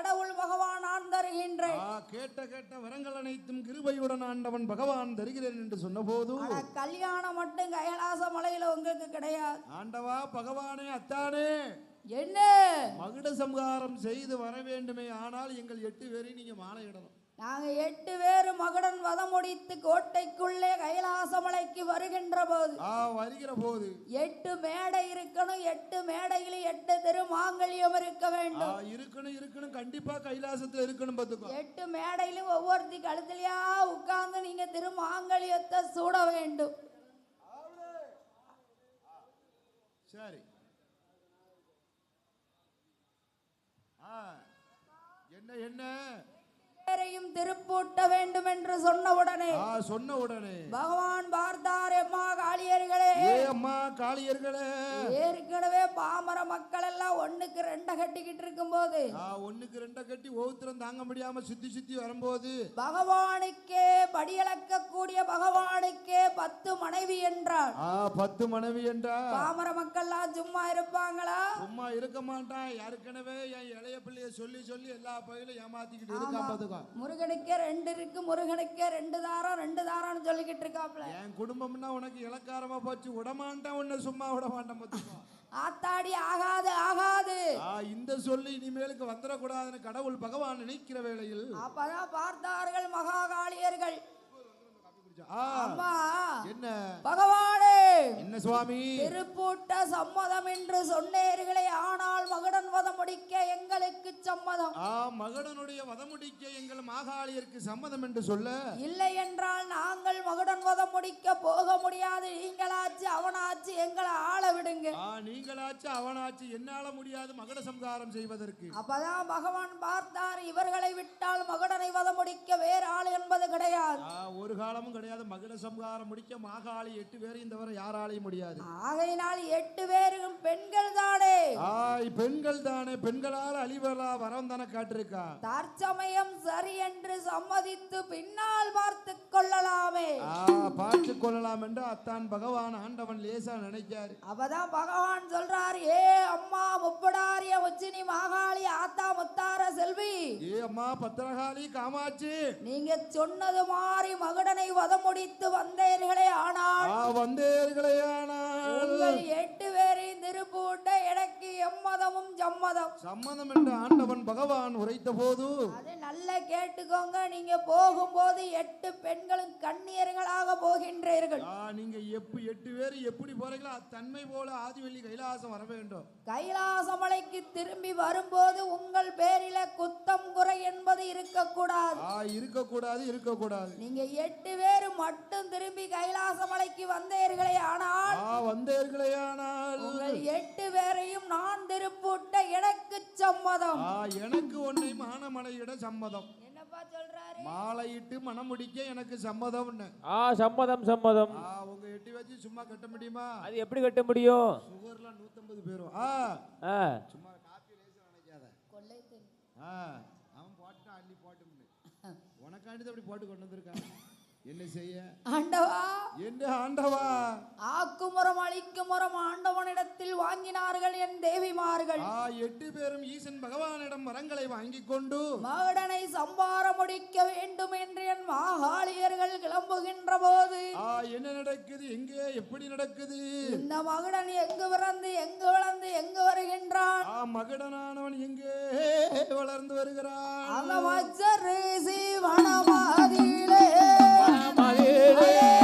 கடவுள் பகவான் நான் தருகின்றேன். கேட்ட கேட்ட வரங்கள் அனைத்தும் கிருபையுடன் ஆண்டவன் பகவான் தருகிறேன் என்று சொன்னபோது கல்யாணம் மட்டும் கைலாச மலையில உங்களுக்கு கிடையாது. ஆண்டவா பகவானே அத்தானே. என்ன? மகுட சம்ஹாரம் செய்து வர வேண்டுமே ஆனால் எங்கள் எட்டு பேரையும் நீங்க மாலை இடணும் நாங்க எட்டு பேர் மகுடன் வதம் முடித்து கோட்டைக்குள்ளே கைலாச மலைக்கு வருகின்ற போது வருகிற போது. எட்டு மேடை இருக்கணும் எட்டு மேடையில் எட்டு திருமாங்கல்யம் இருக்க வேண்டும். இருக்கணும் இருக்கணும். கண்டிப்பா கைலாசத்துல இருக்கணும் பார்த்துக்கோ. எட்டு மேடையிலும் ஒவ்வொருத்தி கழுத்துலயா உட்கார்ந்து நீங்க திருமாங்கல்யத்தை சூட வேண்டும். சரி. என்ன என்ன? பேரையும் திருப்பூட்ட வேண்டும் என்று சொன்ன உடனே சொன்ன உடனே. பகவான் பார்த்தார் எம்மா காளியர்களே. அம்மா காளியர்களே. ஏற்கனவே பாமர மக்கள் எல்லாம் ஒண்ணுக்கு ரெண்ட கட்டிக்கிட்டு இருக்கும்போது ஆ ஒண்ணுக்கு ரெண்ட கட்டி ஒவ்வொருத்தரும் தாங்க முடியாம சுத்தி சுத்தி வரும்போது பகவானுக்கே படியளக்க கூடிய பகவானுக்கே பத்து மனைவி என்றார் பத்து மனைவி என்றா? பாமர மக்கள்லாம் சும்மா இருப்பாங்களா? சும்மா இருக்க மாட்டான். ஏற்கனவே என் இளைய பிள்ளைய சொல்லி சொல்லி எல்லா பயிலும் ஏமாத்திக்கிட்டு இருக்கான் பாத்துக்கோ. முருகனுக்கே ரெண்டு இருக்கு முருகனுக்கே ரெண்டு தாரம் ரெண்டு தாரம்னு சொல்லிக்கிட்டு இருக்காப்ல. என் குடும்பம்னா உனக்கு இலக்காரமா போச்சு விடமாட்டான் உன்னை சும்மா விட மாட்டான் ஆத்தாடி ஆகாது ஆகாது. இந்த சொல்லி இனிமேலுக்கு வந்துடக்கூடாதுன்னு கடவுள் பகவான் நினைக்கிற வேளையில் அப்பதான் பார்த்தார்கள் மகாகாளியர்கள். அம்மா என்ன? பகவானே என்ன சுவாமி? திருப்பூட்ட சம்மதம் என்று சொன்னீர்களே ஆனால் மகுடன் வதம் முடிக்க எங்களுக்கு சம்மதம். ஆ மகடனுடைய வதமுடிக்க எங்கள் மாகாளியருக்கு சம்மதம் என்று சொல்ல. இல்லை என்றால் நாங்கள் மகுடன் வதம் முடிக்க போக முடியாது. நீங்களாச்சு அவனாச்சு எங்களை ஆள விடுங்க. ஆ நீங்களாச்சு அவனாச்சு என்னால முடியாது மகட சம்ஹாரம் செய்வதற்கு. அப்பதான் பகவான் பார்த்தார் இவர்களை விட்டால் மகுடனை வதம் முடிக்க வேறு ஆள் என்பது கிடையாது. ஒரு காலமும் கிடையாது. மகட சம்ஹாரம் முடிக்க மாகாளி எட்டு பேரையும் தவிர யாராலையும் முடியாது. ஆகையினால் எட்டு பேரும் பெண்கள் தானே. ஆய் பெண்கள் தானே. பெண்களால் அழிவலா வரம் தானே காட்டிருக்கா. தற்சமயம் சரி என்று சம்மதித்து பின்னால் பார்த்து கொள்ளலாமே. பார்த்து கொள்ளலாம் என்று அத்தான் பகவான் ஆண்டவன் லேசா நினைக்காரு. அப்பதான் பகவான் சொல்றார் ஏ அம்மா முப்படாரிய உச்சினி மாகாளி ஆத்தா முத்தார செல்வி. ஏ அம்மா பத்திரகாளி காமாட்சி நீங்க சொன்னது மாதிரி மகுடனை வதம் முடித்து வந்தீர்களே ஆனால் வந்தேர்களே ஆனால். எட்டு பேரையும் திருப்பூட்ட எனக்கு எம்மதமும் சம்மதம். சம்மதம் என்று ஆண்டவன் பகவான் உரைத்த போது அது நல்லா கேட்டுக்கோங்க. நீங்க போகும்போது எட்டு பெண்களும் கண்ணியர்களாக போகின்றீர்கள். நீங்க எப்ப எட்டு பேர் எப்படி போறீங்களோ அத்தன்மை போல ஆதிவெள்ளி கைலாசம் வர வேண்டும். கைலாசமலைக்கு திரும்பி வரும்போது உங்கள் பேரில குத்தம் குறை என்பது இருக்கக்கூடாது ஆ இருக்கக்கூடாது இருக்கக்கூடாது. நீங்க எட்டு பேர் மட்டும் திரும்பி வந்தீர்களே ஆனால் ஆ வந்தேர்களே ஆனால். உங்கள் எட்டு பேரையும் நான் திருப்பூட்ட எனக்கு சம்மதம். ஆ எனக்கு ஒன்றை மானமலையிட சம்மதம். என்னப்பா சொல்றாரு? மாலையிட்டு மனம் முடிக்க எனக்கு சம்மதம்னு. ஆ சம்மதம் சம்மதம். ஆ உங்க எட்டி வச்சு சும்மா கட்ட முடியுமா? அது எப்படி கட்ட முடியும்? சுகர்லாம் நூத்தம்பது பேரும். ஆ. சும்மா காப்பி நினைக்காத ஆ. உனக்காண்டி அப்படி போட்டு கொண்டு வந்திருக்காங்க. என்ன செய்ய? ஆண்டவா. என்ன ஆண்டவா. ஆக்குமுறம் அழிக்குமுறம் ஆண்டவனிடத்தில் வாங்கினார்கள் என் தேவிமார்கள். ஆ எட்டு பேரும் ஈசன் பகவானிடம் வரங்களை வாங்கி கொண்டு மகடனை சம்பார முடிக்க வேண்டும் என்று என் மாகாளியர்கள் கிளம்புகின்ற போது ஆ என்ன நடக்குது? எங்கே? எப்படி நடக்குது? இந்த மகடன் எங்கு பிறந்து எங்கு வளர்ந்து எங்கு வருகின்றான்? ஆ மகடனானவன் எங்கே வளர்ந்து வருகிறான்? அந்த மச்சரிசி Hallelujah.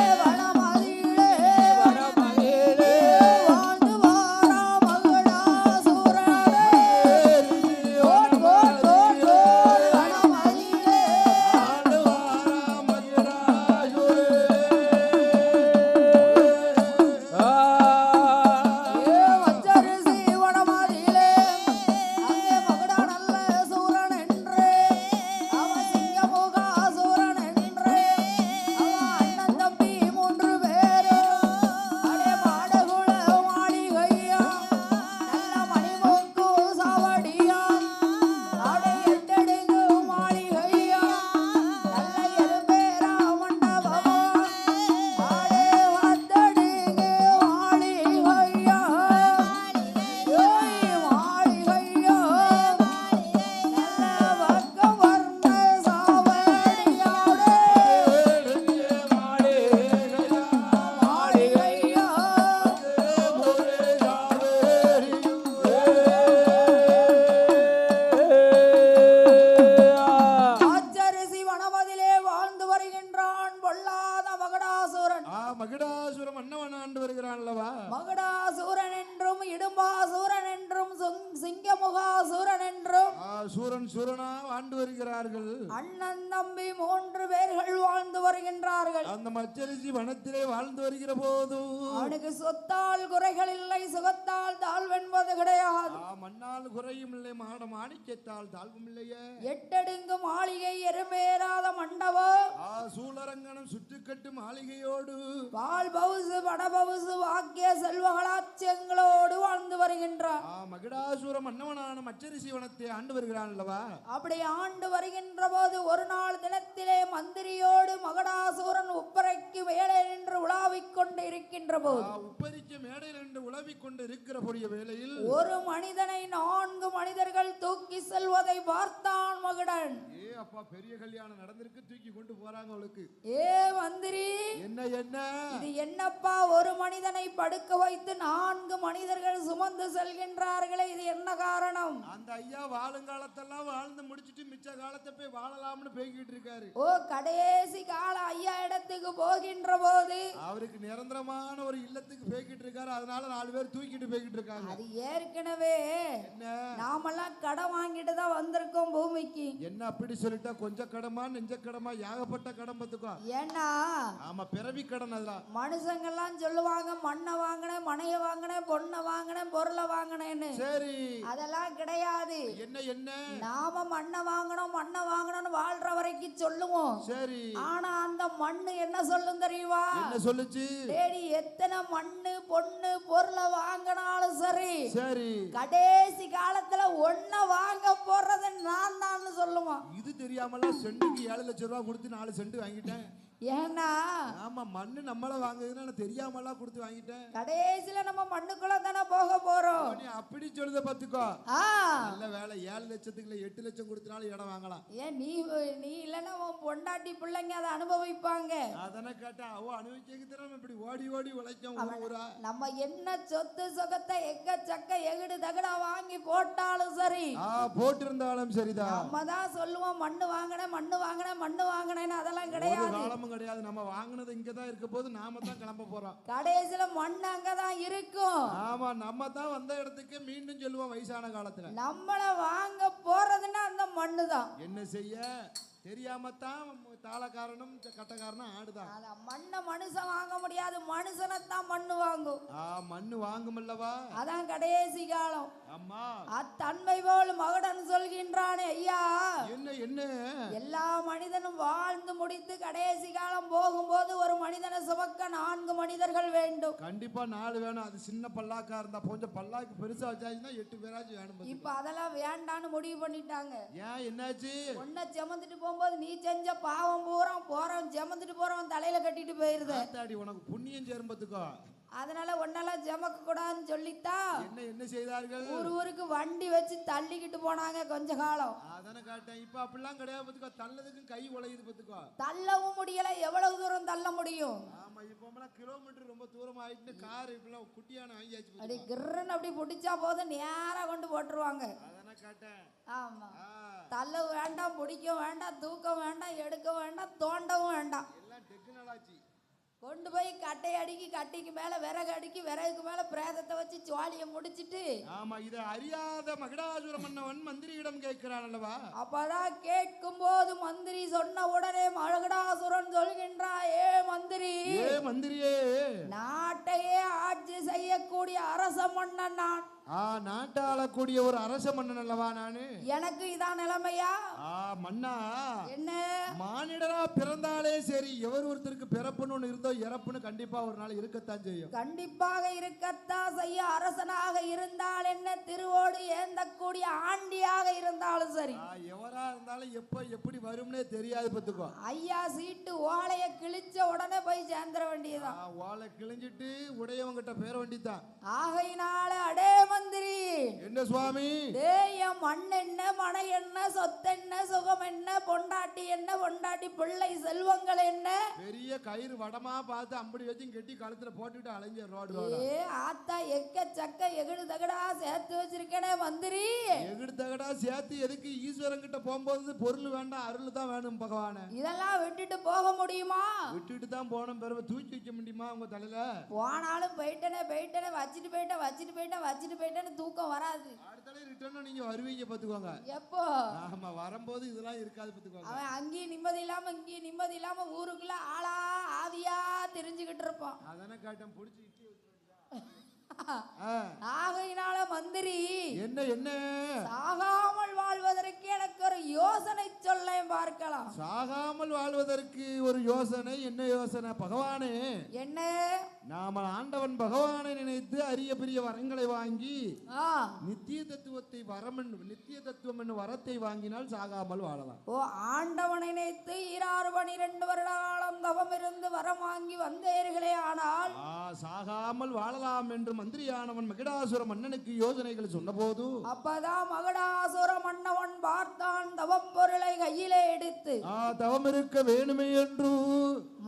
சூரனா ஆண்டு வருகிறார்கள். அண்ணன் தம்பி மூன்று பேர்கள் வாழ்ந்து வருகின்றார்கள். அந்த மச்சரிசி வனத்திலே வாழ்ந்து வருகிற போதும் அவனுக்கு சொத்தால் குறைகள் இல்லை சுகத்தால் தாழ்வென்பது கிடையாது. மண்ணால் குறையும் இல்லை மாட மாணிக்கத்தால் தாழ்வும் இல்லையே. எட்டடுங்கு மாளிகை எருமேறாத மண்டபம். சூழரங்கனம் சுற்றுக்கட்டு மாளிகையோடு. பால் பவுசு படபவுசு வாக்கிய செல்வகளாச்சியங்களோடு வாழ்ந்து வருகின்றான். ஆ மகிடாசுர மன்னவனான மச்சரிசி வனத்தை ஆண்டு வருகிறான் அல்லவா? அப்படி ஆண்டு வருகின்ற போது ஒரு நாள் தினத்திலே மந்திரியோடு மகடாசூரன் உப்பரைக்கு மேலே நின்று உலாவிக் கொண்டு இருக்கின்ற போது உப்பரிக்க மேடையில் என்று உழவிக் கொண்டு இருக்கிற வேளையில் ஒரு மனிதனை நான்கு மனிதர்கள் தூக்கி செல்வதை பார்த்தான் மகுடன். ஏ அப்பா பெரிய கல்யாணம் நடந்திருக்கு தூக்கி கொண்டு போறாங்க அவளுக்கு. ஏ மந்திரி. என்ன என்ன? இது என்னப்பா ஒரு மனிதனை படுக்க வைத்து நான்கு மனிதர்கள் சுமந்து செல்கின்றார்களே இது என்ன காரணம்? அந்த ஐயா வாழுங்காலத்தெல்லாம் வாழ்ந்து முடிச்சிட்டு மிச்ச காலத்தை போய் வாழலாம்னு பேங்கிட்டு இருக்காரு. ஓ கடைசி கால ஐயா இடத்துக்கு போகின்ற போது அவருக்கு நிரந்தரமான ஒரு இல்லத்துக்கு பேக்கிட்டு இருக்காரு. அதனால நாலு பேர் தூக்கிட்டு போய்கிட்டு இருக்காங்க. அது ஏற்கனவே என்ன? நாமெல்லாம் கடன் வாங்கிட்டு தான் வந்திருக்கோம் பூமிக்கு. என்ன அப்படி சொல்லிட்டா கொஞ்சம் கடமா நெஞ்ச கடமா ஏகப்பட்ட கடன் பத்துக்கோ ஏன்னா ஆமா பிறவி கடன் அதெல்லாம். மனுஷங்கெல்லாம் சொல்லுவாங்க மண்ணை வாங்கினேன் மனையை வாங்கினேன் பொண்ணை வாங்கினேன் பொருளை வாங்கினேன்னு. சரி. அதெல்லாம் கிடையாது. என்ன என்ன? நாம மண்ணை வாங்கணும் மண்ணை வாங்கணும்னு வாழ்ற வரைக்கும் சொல்லுவோம். சரி. ஆனா அந்த மண்ணு என்ன சொல்லும் தெரியுமா? என்ன சொல்லுச்சு? டேடி எத்தனை மண்ணு பொண்ணு பொருளை வாங்கினாலும் சரி சரி. கடைசி காலத்துல ஒன்ன வாங்க போறது நான் தான் சொல்லுவான். இது தெரியாமலாம் செண்டுக்கு ஏழு லட்சம் ரூபா கொடுத்து நாலு செண்டு வாங்கிட்டேன். ஏன்னா ஆமா மண்ணு நம்மள வாங்குதுன்னு நான் தெரியாமலாம் கொடுத்து வாங்கிட்டேன். கடைசியில நம்ம மண்ணுக்குள்ள தானே போக போறோம். நீ அப்படி சொல்லுத பாத்துக்கோ நல்ல வேலை ஏழு லட்சத்துக்கு இல்ல எட்டு லட்சம் கொடுத்தனாலும் இடம் வாங்கலாம். ஏன் நீ நீ இல்லைன்னா உன் பொண்டாட்டி பிள்ளைங்க அதை அனுபவிப்பாங்க. அதனை கேட்டா அவ அனுபவிக்க திறமை இப்படி ஓடி ஓடி உழைக்கும் ஊர் நம்ம என்ன சொத்து சுகத்தை எக்கச்சக்க எகுடு தகடா வாங்கி போட்டாலும் சரி. ஆ போட்டிருந்தாலும் சரிதான். நம்ம தான் சொல்லுவோம் மண்ணு வாங்கினேன் மண்ணு வாங்கினேன் மண்ணு வாங்கினேன்னு அதெல்லாம் கிடையாது. கிடையாது. நம்ம வாங்குனது இங்கதான் இருக்க போது நாம தான் கிளம்ப போறோம். கடைசியில மண் அங்கதான் இருக்கும். ஆமா நம்ம தான் வந்த இடத்துக்கு மீண்டும் சொல்லுவோம் வயசான காலத்துல. நம்மள வாங்க போறதுன்னா அந்த மண்ணு தான் என்ன செய்ய? தெரியாம தான் தாளக்காரனும் கட்டக்காரனும் ஆடுதான். மண்ணை மனுஷன் வாங்க முடியாது மனுஷனைத்தான் மண்ணு வாங்கும். ஆ மண்ணு வாங்குமல்லவா? அதான் கடைசி காலம். அம்மா. அத்தன்மை போல் மகடன் சொல்கின்றானே ஐயா. என்ன என்ன? எல்லா மனிதனும் வாழ்ந்து முடித்து கடைசி காலம் போகும்போது ஒரு மனிதனை சுமக்க நான்கு மனிதர்கள் வேண்டும். கண்டிப்பா நாலு வேணும். அது சின்ன பல்லாக்கா இருந்தா கொஞ்சம் பல்லாக்கு பெருசா வச்சாச்சுன்னா எட்டு பேராச்சும் வேணும். இப்ப அதெல்லாம் வேண்டான்னு முடிவு பண்ணிட்டாங்க. ஏன் என்னாச்சு? ஒன்ன செமந்துட்டு போகும்போது நீ செஞ்ச பாவம் பூரா போறவன் செமந்துட்டு போறவன் தலையில கட்டிட்டு போயிருத. ஆத்தாடி உனக்கு புண்ணியம் சேரும்பத்துக்கோ அதனால ஒன்னெல்லாம் செமக்க கூடாதுன்னு சொல்லித்தான் என்ன என்ன செய்தார்கள்? ஊர் ஊருக்கு வண்டி வச்சு தள்ளிக்கிட்டு போனாங்க கொஞ்ச காலம். அதனை காட்டேன். இப்ப அப்படிலாம் கிடையாது பத்துக்கோ தள்ளதுக்கும் கை உழையுது பத்துக்கோ தள்ளவும் முடியல எவ்வளவு தூரம் தள்ள முடியும்? ஆமா இப்ப கிலோமீட்டர் ரொம்ப தூரம் ஆயிட்டு கார் இப்பெல்லாம் குட்டியான வாங்கியாச்சு அப்படி. கிர்ன்னு அப்படி பிடிச்சா போதும் நேரா கொண்டு போட்டுருவாங்க. ஆமா. தள்ள வேண்டாம் பிடிக்க வேண்டாம் தூக்க வேண்டாம் எடுக்க வேண்டாம் தோண்டவும் வேண்டாம். கொண்டு போய் கட்டை அடுக்கி கட்டிக்கு மேல விறகு அடுக்கி விறகுக்கு மேல பிரேதத்தை வச்சு சுவாலியை முடிச்சிட்டு. ஆமா இதை அறியாத மகிடாசுர மன்னவன் மந்திரியிடம் கேட்கிறான் அல்லவா? அப்பதான் கேட்கும் போது மந்திரி சொன்ன உடனே மழகடாசுரன் சொல்கின்றா ஏ மந்திரி ஏ மந்திரியே. நாட்டையே ஆட்சி செய்யக்கூடிய அரச மன்னன் நான். ஆ நாட்டை ஆளக்கூடிய ஒரு அரச மன்னன் அல்லவா நானு? எனக்கு இதான் நிலைமையா? ஆ மன்னா என்ன? மானிடரா பிறந்தாலே சரி எவர் ஒருத்தருக்கு பிறப்புன்னு இருந்தோ இறப்புன்னு கண்டிப்பா ஒரு நாள் இருக்கத்தான் செய்யும். கண்டிப்பாக இருக்கத்தான் செய்ய அரசனாக இருந்தால் என்ன? திருவோடு ஏந்தக்கூடிய ஆண்டியாக இருந்தாலும் சரி. எவரா இருந்தாலும் எப்ப எப்படி வரும்னே தெரியாது பத்துக்கோ ஐயா சீட்டு ஓலைய கிழிச்ச உடனே போய் சேர்ந்துட வேண்டியதுதான். ஓலை கிழிஞ்சிட்டு உடையவங்கிட்ட பேர வேண்டித்தான் ஆகையினால அடே மந்திரி என்ன சுவாமி? என் மண் என்ன மனை என்ன சொத்தென்ன சுகம் என்ன பொண்டாட்டி என்ன பொண்டாட்டி பிள்ளை செல்வங்கள் என்ன? பெரிய கயிறு வடமா பார்த்து அம்படி வச்சு கெட்டி கழுத்துல போட்டுட்டு அலைஞ்ச ரோடு ஏ ஆத்தா எக்க சக்க எகுடு தகடா சேர்த்து வச்சிருக்கேனே மந்திரி எகிடு தகடா சேர்த்து எதுக்கு ஈஸ்வரன் கிட்ட போகும்போது பொருள் வேண்டாம் அருள் தான் வேணும் பகவானே. இதெல்லாம் விட்டுட்டு போக முடியுமா? விட்டுட்டு தான் போனோம் பிறகு தூக்கி வைக்க முடியுமா உங்க தலையில? போனாலும் போயிட்டேனே போயிட்டேனே வச்சுட்டு போயிட்டேன் வச்சுட்டு போயிட்டேன் வச்சுட்டு போயிட்டேன்னு தூக்கம் வராது. அடுத்தாலே ரிட்டர்ன் நீங்க வருவீங்க பாத்துக்கோங்க எப்போ? ஆமா வரும்போது இதெல்லாம் இருக்காது பாத்துக்கோங்க அவன் அங்கேயும் நிம்மதி இல்லாம இங்கேயும் நிம்மதி இல்லாம ஊருக்குள்ள ஆளா ஆவியா தெரிஞ்சுக்கிட்டு இருப்பான். அதானே காட்டம் பிடிச்சி ஆகையினால மந்திரி என்ன என்ன? சாகாமல் வாழ்வதற்கு எனக்கு ஒரு யோசனை சொல்ல பார்க்கலாம். சாகாமல் வாழ்வதற்கு ஒரு யோசனை என்ன யோசனை? பகவானே என்ன? நாம ஆண்டவன் பகவானை நினைத்து அரிய பெரிய வரங்களை வாங்கி நித்திய தத்துவத்தை வரம் என்று- நித்திய தத்துவம் என்னும் வரத்தை வாங்கினால் சாகாமல் வாழலாம். ஓ ஆண்டவனை நினைத்து ஈராறு பனிரெண்டு வருட காலம் தவம் இருந்து வரம் வாங்கி வந்தீர்களே ஆனால் சாகாமல் வாழலாம் என்று மந்திரியானவன் மகிடாசுர மன்னனுக்கு யோசனைகள் சொன்னபோது அப்பதான் மகடாசுர மன்னவன் பார்த்தான் தவம் பொருளை கையிலே எடுத்து. தவம் இருக்க வேணுமே என்று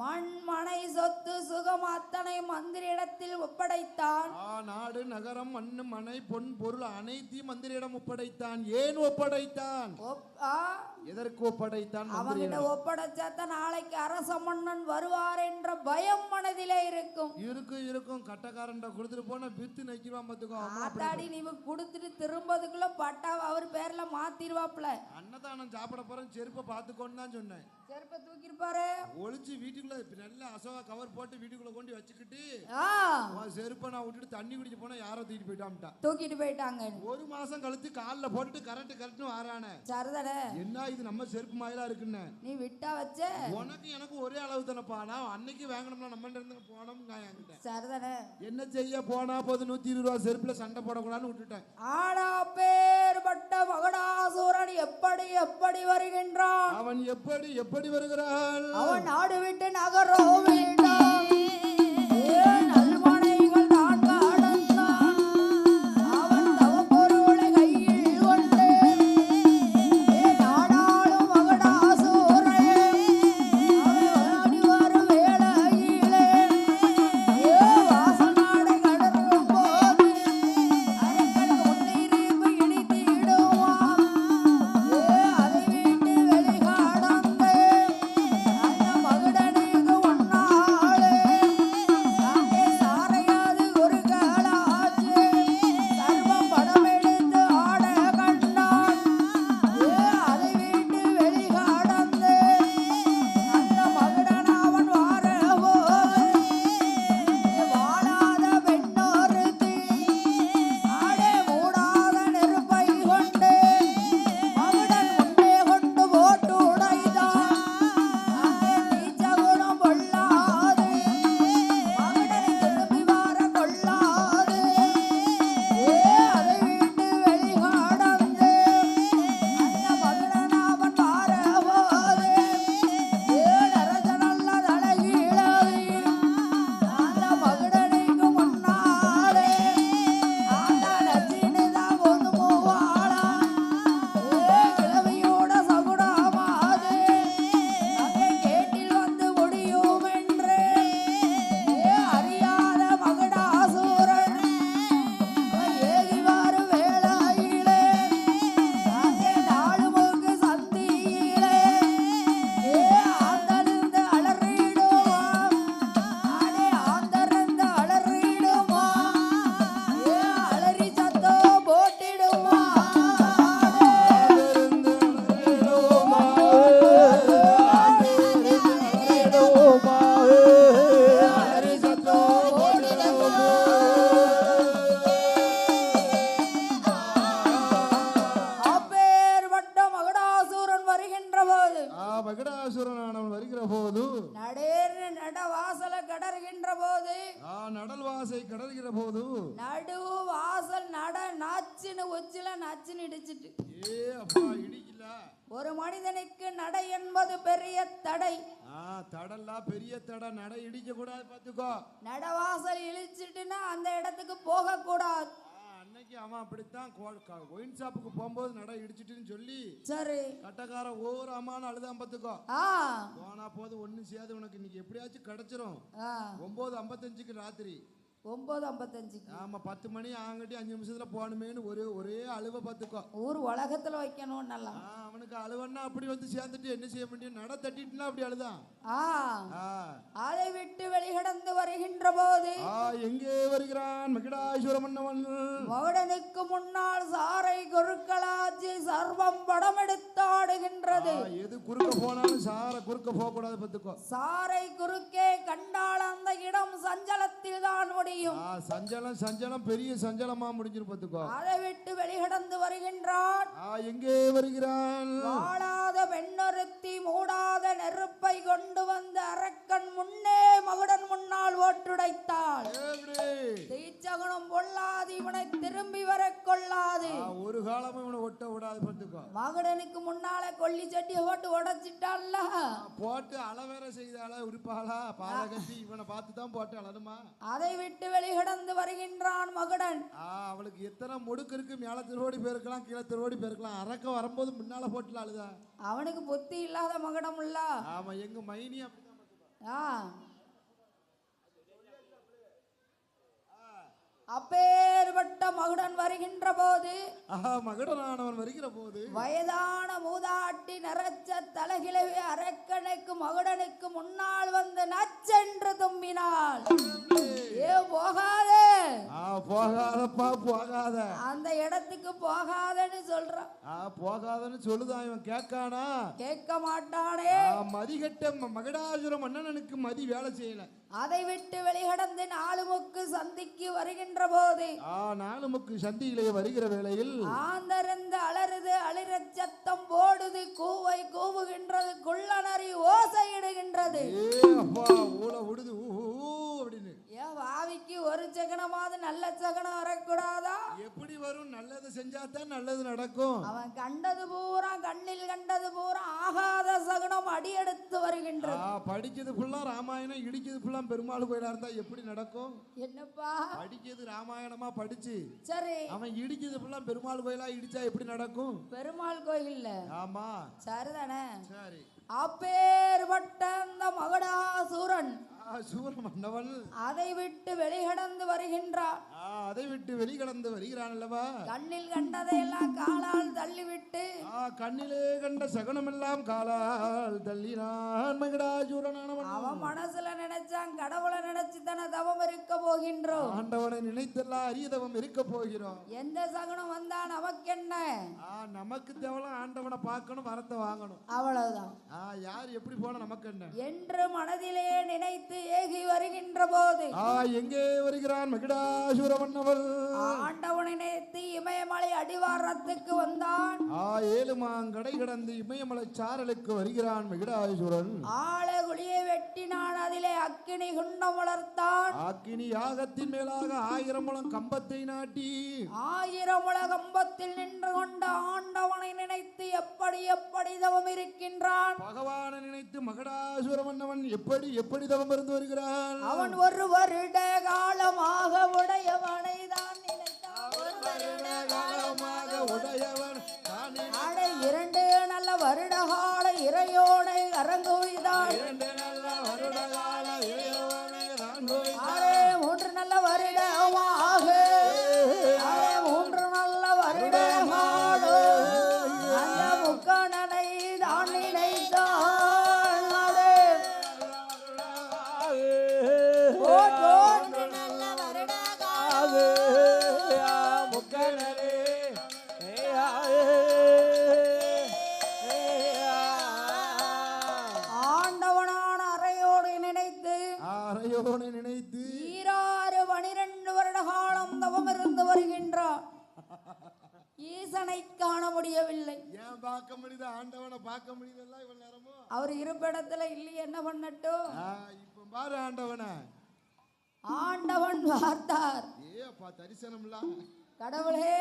மண் மனை சொத்து சுகம் அத்தனை மந்திரியிடத்தில் ஒப்படைத்தான். ஆ நாடு நகரம் மண்ணு மனை பொன் பொருள் அனைத்தையும் மந்திரியிடம் ஒப்படைத்தான். ஏன் ஒப்படைத்தான்? எதற்கு ஒப்படைத்தான் அவங்கிட்ட ஒப்படைச்சாத்த நாளைக்கு அரச மன்னன் வருவார் என்ற பயம் மனதிலே இருக்கும். இருக்கும் இருக்கும். கட்டக்காரன்ட்ட கொடுத்துட்டு போனா வித்து நக்கிடுவான் பாத்துக்கோ ஆத்தாடி நீ கொடுத்துட்டு திரும்பதுக்குள்ள பட்டாவை அவர் பேர்ல மாத்திருவாப்ல அன்னதானம் சாப்பிட போறேன் செருப்பை பார்த்துக்கோன்னு தான் சொன்னேன். செருப்பை தூக்கிருப்பாரு. ஒளிச்சு வீட்டுக்குள்ள நல்ல அசோகா கவர் போட்டு வீட்டுக்குள்ள கொண்டு வச்சுக்கிட்டு செருப்பை நான் விட்டுட்டு தண்ணி குடிக்க போனா யாரோ தூக்கிட்டு போயிட்டான்ட்டான் தூக்கிட்டு போயிட்டாங்க. ஒரு மாசம் கழிச்சு காலில் போட்டுட்டு கரெக்ட் கரெக்ட்னு வாரானே. சரிதானே? என்ன இது நம்ம செருப்பு மாயிலா இருக்குன்னு. நீ விட்டா வச்ச. உனக்கு எனக்கு ஒரே அளவு தானப்பா. நான் அன்னைக்கு வாங்கணும்னா நம்ம இருந்து போனோம் நான் என்கிட்ட. சரிதானே? என்ன செய்ய போனா போது நூத்தி இருபது ரூபா செருப்புல சண்டை போடக்கூடாதுன்னு விட்டுட்டேன். ஆனா பேர்பட்ட மகடாசூரன் எப்படி எப்படி வருகின்றான் அவன் எப்படி எப்படி வருகிறாள்? அவன் நாடு விட்டு நகரோ ஆ மகிடாசுரனானவன் வருகிற போது நடேர்னு நட வாசல கடறுகின்ற போது ஆ நடல் வாசை கடல்கிற போது நடு வாசல் நட நாச்சுன்னு உச்சில நச்சுன்னு இடிச்சிட்டு. ஏ அப்பா இடிக்கல. ஒரு மனிதனுக்கு நடை என்பது பெரிய தடை. ஆ தடல்லா பெரிய தடை நடை இடிக்க கூடாது பாத்துக்கோ நடவாசல் இழிச்சிட்டுன்னா அந்த இடத்துக்கு போகக்கூடாது. ஆ, அன்னைக்கு அவன் அப்படித்தான் ஒயின் ஷாப்புக்கு போகும்போது நடை இடிச்சிட்டுன்னு சொல்லி சரி. கட்டக்காரன் ஒவ்வொரு அம்மானு அழுதான் பாத்துக்கோ ஆ. போனா போது ஒண்ணு சேது உனக்கு. இன்னைக்கு எப்படியாச்சும் கிடைச்சிரும். ஒன்பது ஐம்பத்தஞ்சுக்கு ராத்திரி. ஒன்பது ஐம்பத்தஞ்சுக்கு. ஆமா பத்து மணி ஆங்கட்டி அஞ்சு நிமிஷத்துல போகணுமேனு ஒரே ஒரே அழுவ பாத்துக்கோ ஊர் உலகத்துல வைக்கணும் நல்லா அவனுக்கு அழுவன்னா அப்படி வந்து சேர்ந்துட்டு என்ன செய்ய முடியும்? நட தட்டிட்டுனா அப்படி அழுதான் அதை விட்டு வெளிகடந்து வருகின்ற போது எங்கே வருகிறான் மகிடாசுர மன்னவன்? மகுடனுக்கு முன்னால் சாரை குருக்களாச்சி சர்வம் படமெடுத்தாடுகின்றது ஆ, எது குறுக்க போனாலும் சார குறுக்க போக கூடாது பத்துக்கோ சாரை குறுக்கே கண்டால் அந்த இடம் சஞ்சலத்தில் தான் முடியும் ஆ சஞ்சலம் சஞ்சலம் பெரிய சஞ்சலமா முடிஞ்சிரு பத்துக்கோ அதை விட்டு வெளிகடந்து வருகின்றான். எங்கே வருகிறான் வாழாத பெண்ணொருத்தி மூடாத நெருப்பை கொண்டு வந்து அரக்கன் முன்னே மகுடன் முன்னால் ஓட்டுடைத்தாள் எப்படி தீச்சகுனம் பொல்லாது இவனை திரும்பி வரக் கொள்ளாது. ஒரு காலமும் இவனை ஒட்ட விடாது பத்துக்கோ மகுடனுக்கு முன்னால கொல்லி சட்டியை போட்டு உடைச்சிட்டான்ல போட்டு அள வேற செய்தாளா உரிப்பாளா? பாலை கட்டி இவனை பார்த்து தான் போட்டு அழணுமா? அதை விட்டு வெளிகடந்து வருகின்றான் மகுடன். அவளுக்கு எத்தனை முடுக்கு இருக்கு? மேல திருவோடி போயிருக்கலாம் கீழே திருவோடி போயிருக்கலாம் அரக்கம் வரும்போது முன்னால போட்டுல அழுதா. அவனுக்கு புத்தி இல்லாத மகுடமுல்ல ஆமா எங்க மைனி. ஆ. அப்பேற்பட்ட மகுடன் வருகின்ற போது மகடனானவன் வருகிற போது. வயதான மூதாட்டி நரச்ச தலகிழவி அரக்கனுக்கு மகுடனுக்கு முன்னால் வந்து நச்சென்று தும்பினாள் போகாதப்பா போகாத. அந்த இடத்துக்கு போகாதன்னு சொல்றான். போகாதன்னு சொல்லுதான் இவன் கேட்கானா? கேட்க மாட்டானே. மதிகட்ட ம- மகடாசுர மன்னனுக்கு மதி வேலை செய்யல. அதை விட்டு வெளிகடந்து நாலுமுக்கு சந்திக்கு வருகின்ற போது ஆ நாலுமுக்கு சந்தியிலே வருகிற வேளையில் ஆந்தருந்து அலறுது அளிரச் சத்தம் போடுது கூவை கூவுகின்றது குள்ளநரி ஓசையிடுகின்றது. ஏ அப்பா ஊழ விடுது ஊ, ஏன் வாவிக்கு ஒரு சகனமாவது நல்ல சகனம் வரக்கூடாதா? எப்படி வரும்? நல்லது செஞ்சாதான் நல்லது நடக்கும். அவன் கண்டது பூரா கண்ணில் கண்டது பூரா ஆகாத சகுனம் அடியெடுத்து வருகின்றது. படிக்கிறது ஃபுல்லா ராமாயணம் இடிக்கிறது ஃபுல்லா பெருமாள் கோயிலா இருந்தா எப்படி நடக்கும்? என்னப்பா? படிக்கிறது ராமாயணமா படிச்சு. சரி. அவன் இடிக்கிறது ஃபுல்லா பெருமாள் கோயிலா இடிச்சா எப்படி நடக்கும்? பெருமாள் கோயில்ல. ஆமா. சரிதானே? சரி. அப்பேற்பட்ட அந்த மகடாசூரன் ஆ, சூர மன்னவன் அதை விட்டு வெளிகடந்து வருகின்றான் அதை விட்டு வெளிக்கடந்து வருகிறான் அல்லவா? கண்ணில் கண்டதையெல்லாம் காலால் தள்ளிவிட்டு. கண்ணிலே கண்ட சகனமெல்லாம் காலால் தள்ளினான் மகிடாசூரனானவன் அவன் மனசுல நினைச்சான் கடவுளை நினைச்சு தானே தவம் இருக்க போகின்றோம். ஆண்டவனை நினைத்தெல்லாம் அரியதவம் இருக்க போகிறோம். எந்த சகுனம் வந்தா நமக்கென்ன? ஆ நமக்கு தேவலாம் ஆண்டவனை பார்க்கணும் வரத்தை வாங்கணும். அவ்வளவுதான். யார் எப்படி போனா நமக்கு என்ன என்று மனதிலே நினைத்து ஏகி வருகின்ற போது எங்கே வருகிறான் மகிடாசூர மன்னவன் ஆண்டவனை நினைத்து இமயமலை அடிவாரத்துக்கு வந்தான். ஆ ஏழு மாங்கடை கடந்து இமயமலை சாரலுக்கு வருகிறான் மகிடாசூரன். ஆழ குழியை வெட்டினான் அதிலே அக்கினி குண்டம் வளர்த்தான். ஆக்கினி யாகத்தின் மேலாக ஆயிரம் முழம் கம்பத்தை நாட்டி. ஆயிரம் உலகம்பத்தில் நின்று கொண்ட ஆண்டவனை நினைத்து எப்படி எப்படி தவம் இருக்கின்றான்? பகவானை நினைத்து மகடாசுர மன்னவன் எப்படி எப்படி தவம் இருந்து வருகிறான் அவன் ஒரு வருட காலமாக உடையவனை தான் நினைத்தான். ஒரு வருட காலமாக உடையவன் இரண்டு நல்ல வருட கால இறையோனை அரங்குவிதான் ஈசனை காண முடியவில்லை. ஏன் பார்க்க முடியுது? ஆண்டவனை பார்க்க முடியுதல்ல இவன் நேரமும்? அவர் இருப்பிடத்துல இல்லையே என்ன பண்ணட்டும்? இப்ப பாரு ஆண்டவனை. ஆண்டவன் பார்த்தார். ஏ அப்பா தரிசனம்ல கடவுளே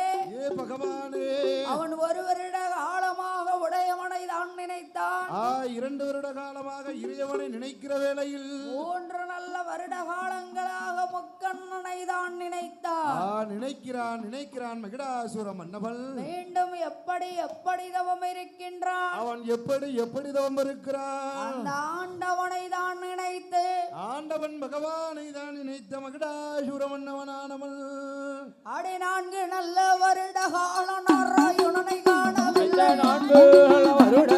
பகவானே. அவன் ஒரு வருட காலமாக உடையவனை தான் நினைத்தான். ஆ இரண்டு வருட காலமாக இறைவனை நினைக்கிற வேளையில். மூன்று நல்ல வருட காலங்களாக முக்கண்ணனை தான் ஆ நினைத்தான் நினைக்கிறான் நினைக்கிறான் மகிடாசுர மன்னவன் மீண்டும் எப்படி எப்படி தவம் இருக்கின்றான். அவன் எப்படி எப்படி தவம் இருக்கிறான். அந்த ஆண்டவனை தான் நினைத்து. ஆண்டவன் பகவானை தான் நினைத்த மகிடாசுர மன்னவனானவன் அடி நான்கு நல்ல வருட காலம் நாராயணனை காணவில்லை. நான்கு வருட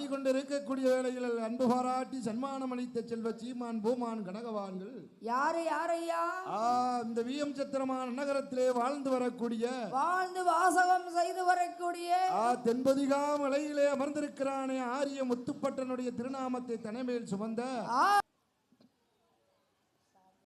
இருக்கக்கூடிய வேளையில் அன்பு பாராட்டி சன்மானம் அளித்த செல்வ சீமான் பூமான் கனகவான்கள். யாரு யாரையா? இந்த விஎம் சத்திரமான நகரத்திலே வாழ்ந்து வரக்கூடிய வாழ்ந்து வாசகம் செய்து வரக்கூடிய. தென்பதிகா மலையிலே அமர்ந்திருக்கிறானே ஆரிய முத்துப்பட்டனுடைய திருநாமத்தை தனைமேல் சுமந்த.